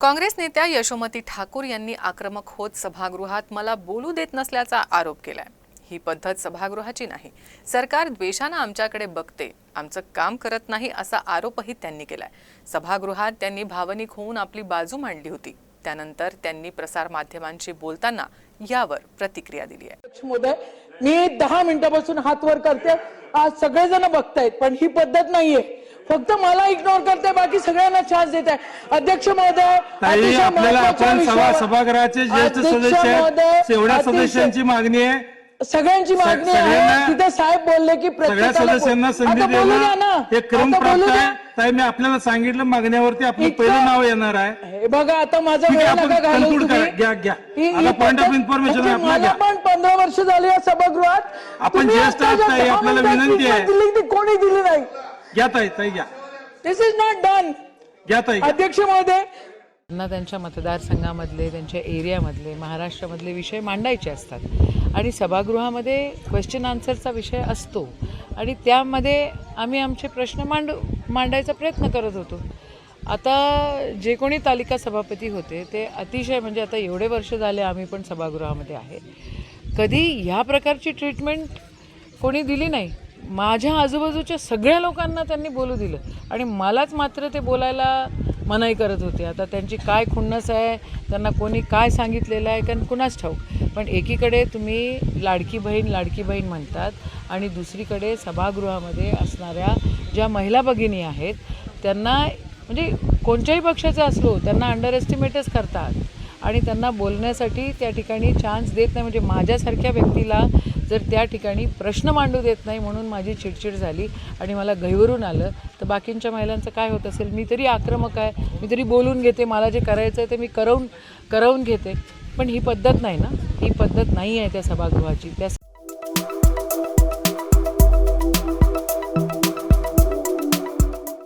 काँग्रेस नेत्या यशोमती ठाकूर यांनी आक्रमक होत सभागृहात मला बोलू देत नसल्याचा आरोप केलाय. ही पद्धत सभागृहाची नाही. सरकार द्वेषानं आमच्याकडे बघते. आमचं काम करत नाही असा आरोपही त्यांनी केलाय. सभागृहात त्यांनी भावनिक होऊन आपली बाजू मांडली होती. त्यानंतर त्यांनी प्रसार माध्यमांशी बोलताना यावर प्रतिक्रिया दिली आहे. मी दहा मिनिटापासून हात वर करते. आज सगळेजण बघतायत पण ही पद्धत नाहीये. फक्त मला इग्नोर करते बाकी सगळ्यांना चान्स देत आहे अध्यक्ष महोदय ताई अतिशय आपल्याला महत्त्वाच्या आपण सभा विषयावर- सभागृहाचे ज्येष्ठ अध्यक्ष सदस्य महोदय, एवढ्या अतिशय- सदस्यांची मागणी आहे सगळ्यांची मागणी आहे तिथे साहेब बोलले की सगळ्या प्रत्येकाला सदस्यांना बोल- संधी आता बोलू द्या ना देणं हे क्रम आता प्राप्त द्या. आहे ताई मी आपल्याला सांगितलं मागण्यावरती आपलं इतकं- पहिलं नाव येणार आहे हे बघा आता माझा ठीक आहे, आपण नका घालवू conclude तुम्ही. करा. घ्या, घ्या. ही- आता ही point of पद्धत- information म्हणजे आपलं मला घ्या. पण पंधरा वर्ष झाली या सभागृहात आपण तुम्ही ज्येष्ठ आता आहात ज्या ताई, दहा आपल्याला विनंती आहे. speech दिली ती कोणी दिली नाही घ्या ताई ताई घ्या. दिस इज नॉट डन घ्या ताई घ्या. अध्यक्ष महोदय त्यांना त्यांच्या मतदारसंघामधले त्यांच्या एरियामधले महाराष्ट्रामधले विषय मांडायचे असतात. आणि सभागृहामध्ये क्वेश्चन आन्सरचा विषय असतो. आणि त्यामध्ये आम्ही आमचे प्रश्न मांडू मांडायचा प्रयत्न करत होतो. आता जे कोणी तालिका सभापती होते ते अतिशय म्हणजे आता एवढे वर्ष झाले आम्ही पण सभागृहामध्ये आहे. कधी ह्या प्रकारची ट्रीटमेंट कोणी दिली नाही? माझ्या आजूबाजूच्या सगळ्या लोकांना त्यांनी बोलू दिलं. आणि मलाच मात्र ते बोलायला मनाई करत होते. आता त्यांची काय खुन्नस आहे त्यांना कोणी काय सांगितलेलं आहे कारण कुणाच ठाऊक. पण एकीकडे तुम्ही लाडकी बहीण लाडकी बहीण म्हणतात आणि दुसरीकडे सभागृहामध्ये असणाऱ्या ज्या महिला भगिनी आहेत त्यांना म्हणजे कोणत्याही पक्षाचे असलो त्यांना अंडर एस्टिमेटच करतात. आणि त्यांना बोलण्यासाठी त्या ठिकाणी चान्स देत नाही. म्हणजे माझ्यासारख्या व्यक्तीला जर त्या ठिकाणी प्रश्न मांडू देत नाही म्हणून माझी चिडचिड झाली आणि मला गैवरून आलं तर बाकींच्या महिलांचं काय होत असेल? मी तरी आक्रमक आहे मी तरी बोलून घेते मला जे करायचं आहे ते मी करवून करवून घेते. पण ही पद्धत नाही ना? ही पद्धत नाही आहे त्या सभागृहाची. त्या